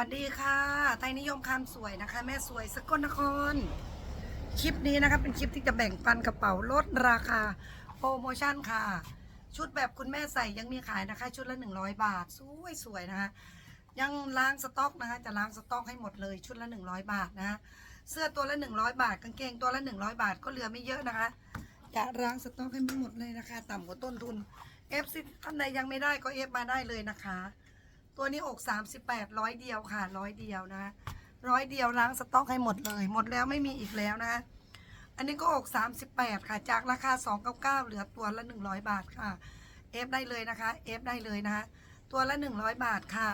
วัสดีค่ะ ไทยนิยมคำสวยนะคะ แม่สวยสกลนคร คลิปนี้นะคะเป็นคลิปที่จะแบ่งปันกระเป๋าลดราคาโปรโมชั่นค่ะ ชุดแบบคุณแม่ใส่ยังมีขายนะคะ ชุดละ 100 บาท สวยสวยนะคะ ยังล้างสต็อกนะคะ จะล้างสต็อกให้หมดเลยชุดละ 100 บาทนะคะเสื้อตัวละ 100 บาท กางเกงตัวละ 100 บาทก็เหลือไม่เยอะนะคะ จะล้างสต็อกให้หมดเลยนะคะ ต่ำกว่าต้นทุนเอฟซีท่านใดยังไม่ได้ก็เอฟมาได้เลยนะคะ ตัวนี้อก38ร้อยเดียวค่ะร้อยเดียวนะร้อยเดียวล้างสต็อกให้หมดเลย หมดแล้วไม่มีอีกแล้วนะอันนี้ก็อก38ค่ะ จากราคา299เก้าเก้าเหลือตัวละ100บาทค่ะเอฟได้เลยนะคะเอฟได้เลยนะคะตัวละ100บาทค่ะ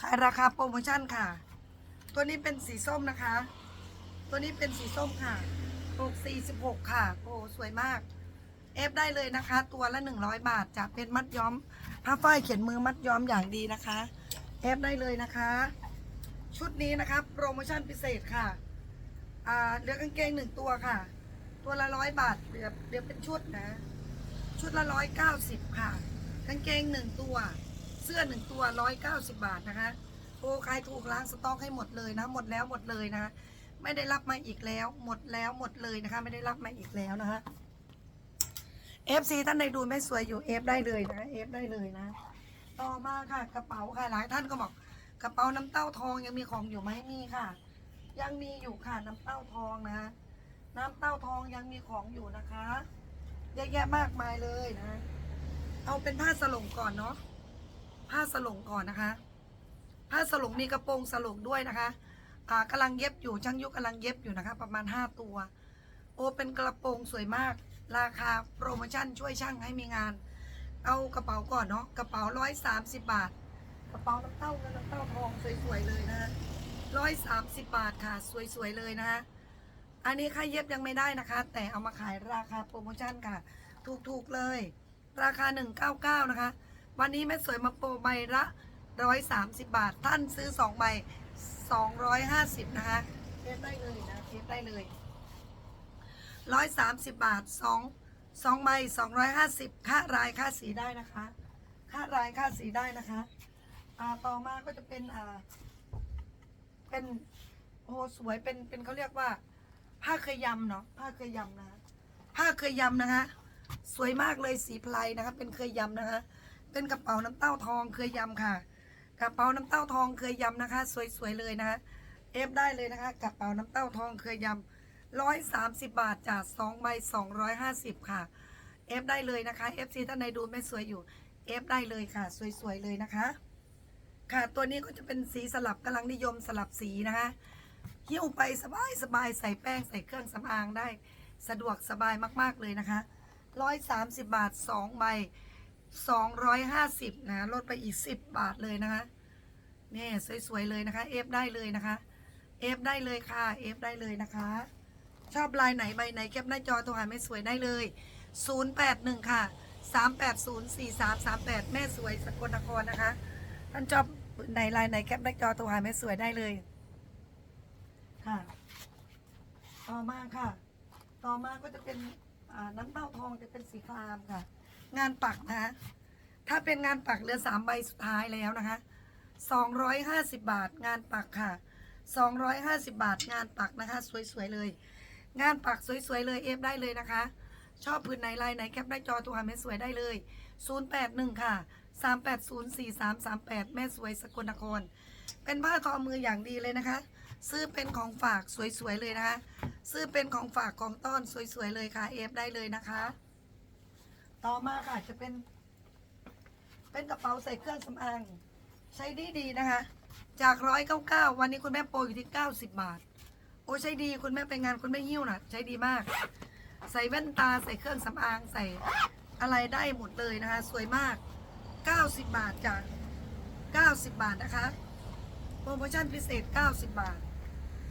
ขายราคาโปรโมชั่นค่ะ ตัวนี้เป็นสีส้มนะคะ ตัวนี้เป็นสีส้มค่ะอก46ค่ะโอ้สวยมากเอฟได้เลยนะคะ ตัวละ100บาทจะเป็นมัดย้อม ผ้าฝ้ายเขียนมือมัดย้อมอย่างดีนะคะเอฟได้เลยนะคะ ชุดนี้นะคะโปรโมชั่นพิเศษค่ะอ่าเหลือกางเกงหนึ่งตัวค่ะ ตัวละร้อยบาทเหลือเหลือเป็นชุดนะ ชุดละร้อยเก้าสิบค่ะ กางเกงหนึ่งตัว เสื้อหนึ่งตัวร้อยเก้าสิบบาทนะคะโอ้ใครถูกล้างสต็อกให้หมดเลยนะ หมดแล้วหมดเลยนะคะไม่ได้รับมาอีกแล้ว หมดแล้วหมดเลยนะคะ ไม่ได้รับมาอีกแล้วนะคะ เอฟซีท่านใดดูไม่สวยอยู่เอฟได้เลยนะเอฟได้เลยนะ ต่อมาค่ะกระเป๋าค่ะหลายท่านก็บอก กระเป๋าน้ำเต้าทองยังมีของอยู่ไหมมีค่ะ ยังมีอยู่ค่ะน้ำเต้าทองนะ น้ำเต้าทองยังมีของอยู่นะคะเยอะแยะมากมายเลยนะ เอาเป็นผ้าสลงก่อนเนาะผ้าสลงก่อนนะคะ ผ้าสลงมีกระโปรงสลงด้วยนะคะอ่ากำลังเย็บอยู่ช่างยุกกำลังเย็บอยู่นะคะ ประมาณห้าตัว โอเป็นกระโปรงสวยมาก ราคาโปรโมชั่นช่วยช่างให้มีงาน เอากระเป๋าก่อนเนาะกระเป๋าร้อยสามสิบบาท กระเป๋าน้ำเต้าเงินน้ำเต้าทองสวยๆเลยนะร้อยสามสิบบาทค่ะสวยๆเลยนะคะอันนี้ค่าเย็บยังไม่ได้นะคะ แต่เอามาขายราคาโปรโมชั่นค่ะ ถูกๆเลย ราคา199นะคะ วันนี้แม่สวยมาโปรใบละ130บาท ท่านซื้อ2ใบ250นะคะเทปได้เลยนะเทปได้เลย 130 บาท2 2ใบ250 ค่ารายค่าสีได้นะคะ ค่ารายค่าสีได้นะคะอ่าต่อมาก็จะเป็นอ่าเป็นโอ้สวยเป็นเป็นเขาเรียกว่า ผ้าเคยยำเนาะผ้าเคยยำนะผ้าเคยยำนะคะ สวยมากเลยสีพลายนะคะ เป็นเคยยำนะคะ เป็นกระเป๋าน้ำเต้าทองเคยยำค่ะ กระเป๋าน้ำเต้าทองเคยยำนะคะ สวยๆเลยนะคะเอฟได้เลยนะคะ กระเป๋าน้ำเต้าทองเคยยำ ร้อยสามสิบบาทจากสองใบสองร้อยห้าสิบค่ะเอฟได้เลยนะคะเอฟซีท่านใดดูไม่สวยอยู่เอฟได้เลยค่ะ สวยๆเลยนะคะ ค่ะตัวนี้ก็จะเป็นสีสลับกำลังนิยมสลับสีนะคะหิ้วไปสบายสบายใส่แป้งใส่เครื่องสำอางได้ สะดวกสบายมากๆเลยนะคะร้อยสามสิบบาทสองใบสองร้อยห้าสิบนะ ลดไปอีกสิบบาทเลยนะคะนี่สวยๆเลยนะคะ เอฟได้เลยนะคะ เอฟได้เลยค่ะ เอฟได้เลยนะคะ ชอบลายไหนใบไหนแคปหน้าจอโทรหาแม่สวยได้เลย 081 ค่ะ 380 4338 แม่สวยสกลนครนะคะ ท่านชอบไหนลายไหนแคปหน้าจอโทรหาแม่สวยได้เลย ค่ะ ต่อมาค่ะ ต่อมาก็จะเป็นน้ำเต้าทองจะเป็นสีครามค่ะ งานปักนะคะถ้าเป็นงานปักเหลือสามใบสุดท้ายแล้วนะคะสองร้อยห้าสิบบาทงานปักค่ะสองร้อยห้าสิบบาทงานปักนะคะ สวยๆเลย งานปักสวยๆเลยเอฟได้เลยนะคะ ชอบพื้นไหนลายไหนแคปได้จอตัวหาแม่สวยได้เลย 081 ค่ะ 380 4338 แม่สวยสกลนคร เป็นผ้าทอมืออย่างดีเลยนะคะ ซื้อเป็นของฝากสวยๆเลยนะคะ ซื้อเป็นของฝากของต้อนสวยๆเลยค่ะเอฟได้เลยนะคะ ต่อมาค่ะจะเป็น เป็นกระเป๋าใส่เครื่องสำอางใช้ดีดีๆนะคะ จากร้อยเก้าเก้าวันนี้คุณแม่โปรอยู่ที่เก้าสิบบาท โอ้ใช้ดีคุณแม่ไปงานคุณแม่หิ้วนะใช้ดีมาก ใส่แว่นตาใส่เครื่องสำอางใส่อะไรได้หมดเลยนะคะ สวยมาก 90 บาทจาก90 บาทนะคะ โปรโมชั่นพิเศษ 90 บาท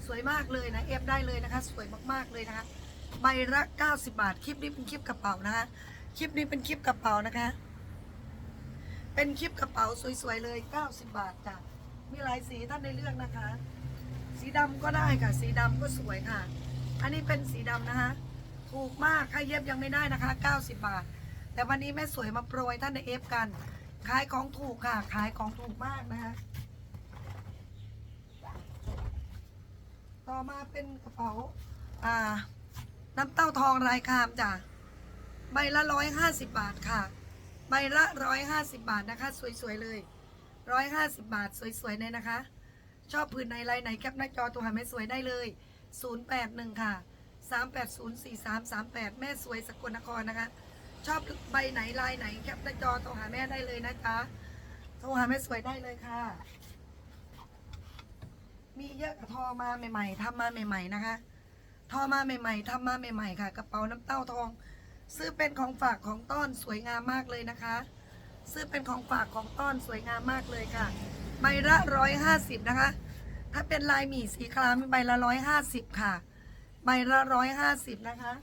สวยมากเลยนะ เอฟได้เลยนะคะ สวยมากๆเลยนะคะ ใบละ90 บาท คลิปนี้เป็นคลิปกระเป๋านะคะ คลิปนี้เป็นคลิปกระเป๋านะคะ เป็นคลิปกระเป๋าสวยๆเลย 90 บาทจ้ะ มีหลายสีท่านในเลือกนะคะ สีดำก็ได้ค่ะ สีดำก็สวยค่ะ อันนี้เป็นสีดำนะคะ ถูกมากค่าเย็บยังไม่ได้นะคะ 90 บาท แต่วันนี้แม่สวยมาโปรยท่านในเอฟกัน ขายของถูกค่ะ ขายของถูกมากนะคะ ต่อมาเป็นกระเป๋า อ่า น้ำเต้าทองลายคามจ้ะ ใบละร้อยห้าสิบบาทค่ะ ใบละร้อยห้าสิบบาทนะคะ สวยๆเลยร้อยห้าสิบบาท สวยๆเลยนะคะ ชอบพื้นในลายไหนแคปหน้าจอตัวหาแม่สวยได้เลยศูนย์แปดหนึ่งค่ะสามแปดศูนย์สี่สามสามแม่สวยสกลนครนะคะ ชอบใบไหนลายไหนแคปหน้าจอโทรหาแม่ได้เลยนะจ๊ะโทรหาแม่สวยได้เลยค่ะ มีเยอะกับทอมาใหม่ ๆทำมาใหม่ ๆ นะคะ ทอมาใหม่ ๆทำมาใหม่ ๆ ค่ะ กระเป๋าน้ำเต้าทอง ซื้อเป็นของฝากของต้อนสวยงามมากเลยนะคะ ซื้อเป็นของฝากของต้อนสวยงามมากเลยค่ะ ใบละร้อยห้าสิบนะคะ ถ้าเป็นลายหมี่สีครามใบละร้อยห้าสิบค่ะ ใบละร้อยห้าสิบนะคะ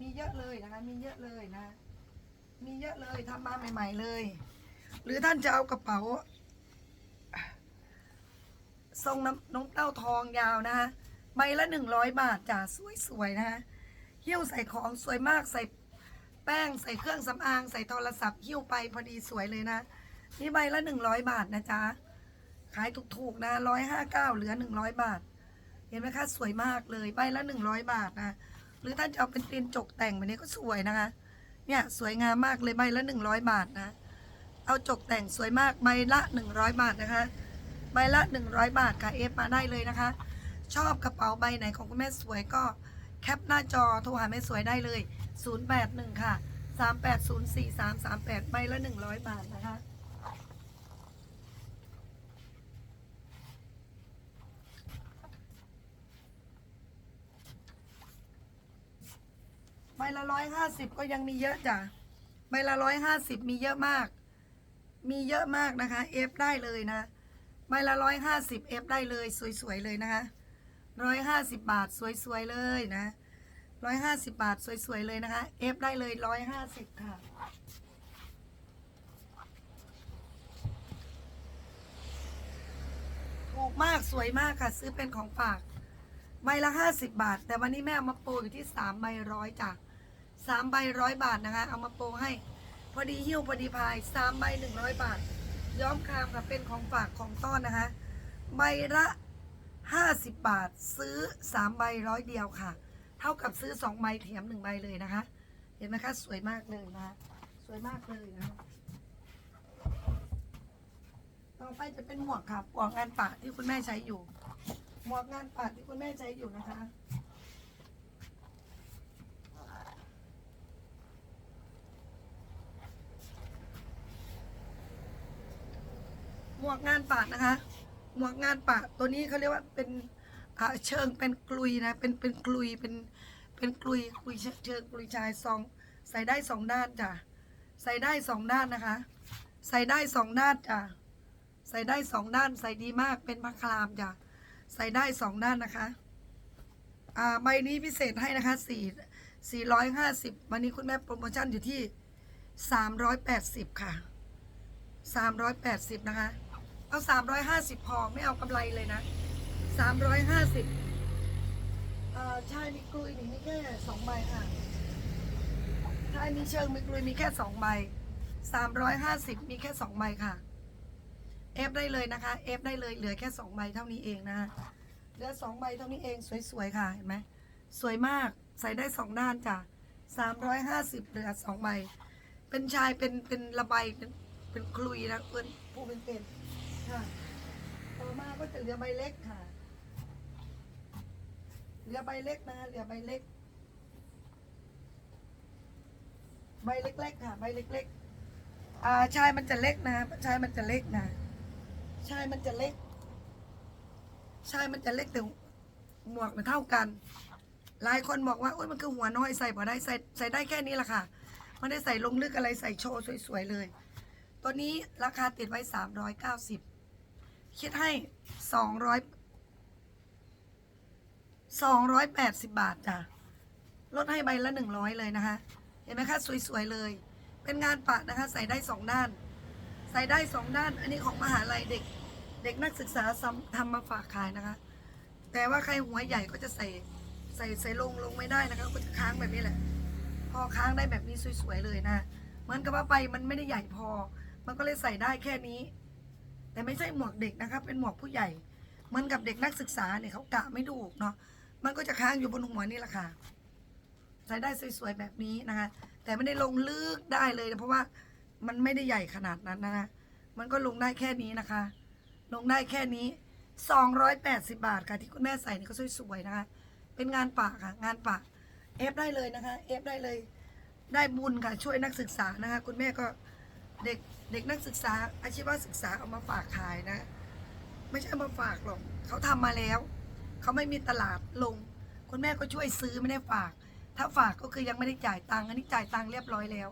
มีเยอะเลยนะคะ มีเยอะเลยนะ มีเยอะเลยทำมาใหม่ ๆเลย หรือท่านจะเอากระเป๋าทรงน้ำน้องเต้าทองยาวนะคะ ใบละหนึ่งร้อยบาทจ้ะสวยๆนะคะหิ้วใส่ของสวยมากใส่แป้งใส่เครื่องสำอางใส่โทรศัพท์หิ้วไปพอดีสวยเลยนะ นี่ใบละหนึ่งร้อยบาทนะจ๊ะ ขายถูกๆนะร้อยห้าเก้าเหลือหนึ่งร้อยบาท เห็นไหมคะสวยมากเลยใบละหนึ่งร้อยบาทนะ หรือท่านจะเอาเป็นตีนจกแต่งแบบนี้ก็สวยนะคะ เนี่ยสวยงามมากเลยใบละหนึ่งร้อยบาทนะ เอาจกแต่งสวยมากใบละหนึ่งร้อยบาทนะคะ ใบละหนึ่งร้อยบาทค่ะเอฟมาได้เลยนะคะ ชอบกระเป๋าใบไหนของคุณแม่สวยก็แคปหน้าจอโทรหาแม่สวยได้เลย 081 ค่ะ 3804338ใบละ 100 บาทนะคะ บละร้อยห้าสิบก็ยังมีเยอะจ้ะใบละร้อยห้าสิบมีเยอะมาก มีเยอะมากนะคะ เอฟได้เลยนะใบละร้อยห้าสิบเอฟได้เลย สวยๆเลยนะคะร้อยห้าสิบบาทสวยๆเลยนะร้อยห้าสิบบาทสวยๆเลยนะคะเอฟได้เลยร้อยห้าสิบค่ะถูกมากสวยมากค่ะ ซื้อเป็นของฝากใบละห้าสิบบาท แต่วันนี้แม่เอามาโปรอยู่ที่สามใบร้อยจ้ะ สามใบร้อยบาทนะคะ เอามาโปรให้ พอดีหิ้วพอดีพายสามใบหนึ่งร้อยบาท ย้อมคามค่ะเป็นของฝากของต้อนนะคะ ใบละห้าสิบบาทซื้อสามใบร้อยเดียวค่ะ เท่ากับซื้อสองใบแถมหนึ่งใบเลยนะคะ เห็นไหมคะสวยมากเลยนะคะสวยมากเลยนะต่อไปจะเป็นหมวกค่ะหมวกงานปะที่คุณแม่ใช้อยู่ หมวกงานปะที่คุณแม่ใช้อยู่นะคะ วกงานปะนะคะ หมวกงานปะตัวนี้เขาเรียกว่าเป็นเชิงเป็นกลุยนะ เป็นเป็นกลุยเป็นเป็นกลุยกลุยเชิงกลุยชายซอง ใส่ได้สองด้านจ้ะใส่ได้สองด้านนะคะ ใส่ได้สองด้านจ้ะใส่ได้สองด้าน ใส่ดีมากเป็นมะคลามจ้ะใส่ได้สองด้านนะคะอ่าใบนี้พิเศษให้นะคะสี่สี่ร้อยห้าสิบวันนี้คุณแม่โปรโมชั่นอยู่ที่สามร้อยแปดสิบค่ะสามร้อยแปดสิบนะคะ เอาสามร้อยห้าสิบพอไม่เอากำไรเลยนะสามร้อยห้าสิบอ่าชายมีกลุยนี่มีแค่สองใบค่ะชายมีเชิงมีกลุยมีแค่สองใบสามร้อยห้าสิบมีแค่สองใบค่ะเอฟได้เลยนะคะเอฟได้เลยเหลือแค่สองใบเท่านี้เองนะคะเหลือสองใบเท่านี้เองสวยๆค่ะเห็นไหมสวยมากใส่ได้สองด้านจ้ะสามร้อยห้าสิบเหลือสองใบเป็นชายเป็นเป็นระบายเป็นเป็นคลุยนะเพื่อนผู้เป็นเป็น ค่ะ ต่อมาก็จะเหลือใบเล็กค่ะ เหลือใบเล็กนะเหลือใบเล็ก ใบเล็กๆค่ะ ใบเล็กๆ อ่าชายมันจะเล็กนะชายมันจะเล็กนะชายมันจะเล็กชายมันจะเล็กแต่หมวกมันเท่ากัน หลายคนบอกว่าโอ้ยมันคือหัวน้อยใส่พอได้ใส่ใส่ได้แค่นี้ละค่ะไม่ได้ใส่ลงลึกอะไรใส่โชว์สวยๆเลย ตัวนี้ราคาติดไว้สามร้อยเก้าสิบ คิดให้สองร้อยสองร้อยแปดสิบบาทจ้ะลดให้ใบละหนึ่งร้อยเลยนะคะ เห็นไหมคะ สวยๆเลย เป็นงานปะนะคะ ใส่ได้สองด้าน ใส่ได้สองด้าน อันนี้ของมหาลัยเด็ก เด็กนักศึกษาซ้ำทำมาฝากขายนะคะ แต่ว่าใครหัวใหญ่ก็จะใส่ใส่ใส่ลงลงไม่ได้นะคะก็จะค้างแบบนี้แหละ พอค้างได้แบบนี้สวยๆเลยนะ เหมือนกับว่าใบมันไม่ได้ใหญ่พอ มันก็เลยใส่ได้แค่นี้ แต่ไม่ใช่หมวกเด็กนะคะเป็นหมวกผู้ใหญ่ เหมือนกับเด็กนักศึกษาเนี่ยเขากะไม่ถูกเนาะมันก็จะค้างอยู่บนหัวนี่แหละค่ะใส่ได้สวยๆแบบนี้นะคะ แต่ไม่ได้ลงลึกได้เลยนะเพราะว่ามันไม่ได้ใหญ่ขนาดนั้นนะคะมันก็ลงได้แค่นี้นะคะ ลงได้แค่นี้ 280 บาทค่ะที่คุณแม่ใส่นี่ก็สวยๆนะคะ เป็นงานปะค่ะ งานปะเอฟได้เลยนะคะเอฟได้เลย ได้บุญค่ะช่วยนักศึกษานะคะ คุณแม่ก็เด็ก เด็กนักศึกษาอาชีวศึกษาเอามาฝากขายนะ ไม่ใช่มาฝากหรอกเขาทำมาแล้ว เขาไม่มีตลาดลง คุณแม่ก็ช่วยซื้อไม่ได้ฝาก ถ้าฝากก็คือยังไม่ได้จ่ายตังค์อันนี้จ่ายตังค์เรียบร้อยแล้ว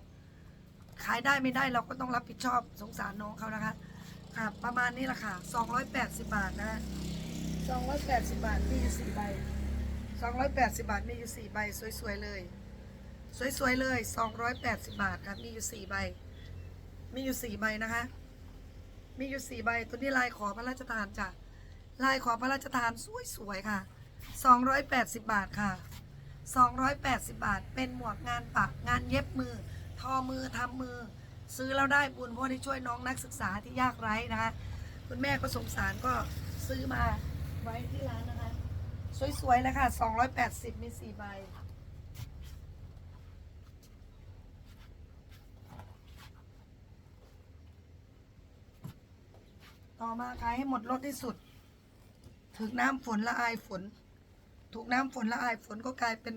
ขายได้ไม่ได้เราก็ต้องรับผิดชอบสงสารน้องเขานะคะค่ะประมาณนี้แหละค่ะ280 บาทนะฮะ280 บาทมีอยู่4ใบ280 บาทมีอยู่4ใบสวยๆเลย สวยๆเลย 280 บาทครับมีอยู่4ใบ มีอยู่4ใบนะคะ มีอยู่4ใบ ตัวนี้ลายขอพระราชทานจ้ะ ลายขอพระราชทานสวยๆค่ะ280บาทค่ะ280บาท เป็นหมวกงานปักงานเย็บมือ ทอมือทำมือ ซื้อแล้วได้บุญเพราะได้ช่วยน้องนักศึกษาที่ยากไร้นะคะ คุณแม่ก็สงสารก็ซื้อมาไว้ที่ร้านนะคะ สวยๆเลยค่ะ280มี4ใบ ต่อมาขายให้หมดรถที่สุด ถึงน้ำฝนละอายฝน ถูกน้ำฝนละอายฝนก็กลายเป็น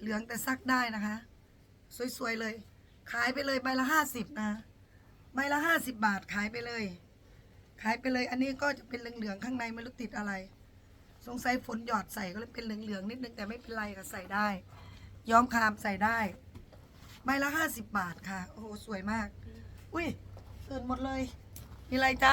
เหลืองแต่ซักได้นะคะ สวยๆเลย ขายไปเลยใบละห้าสิบนะใบละห้าสิบบาทขายไปเลย ขายไปเลย อันนี้ก็จะเป็นเหลืองๆข้างในไม่รู้ติดอะไร สงสัยฝนหยอดใส่ก็เลยเป็นเหลืองๆนิดนึงแต่ไม่เป็นไรค่ะใส่ได้ ย้อมคามใส่ได้ใบละห้าสิบบาทค่ะ โอ้โหสวยมาก อุ้ยตื่นหมดเลย มีอะไรจ๊ะ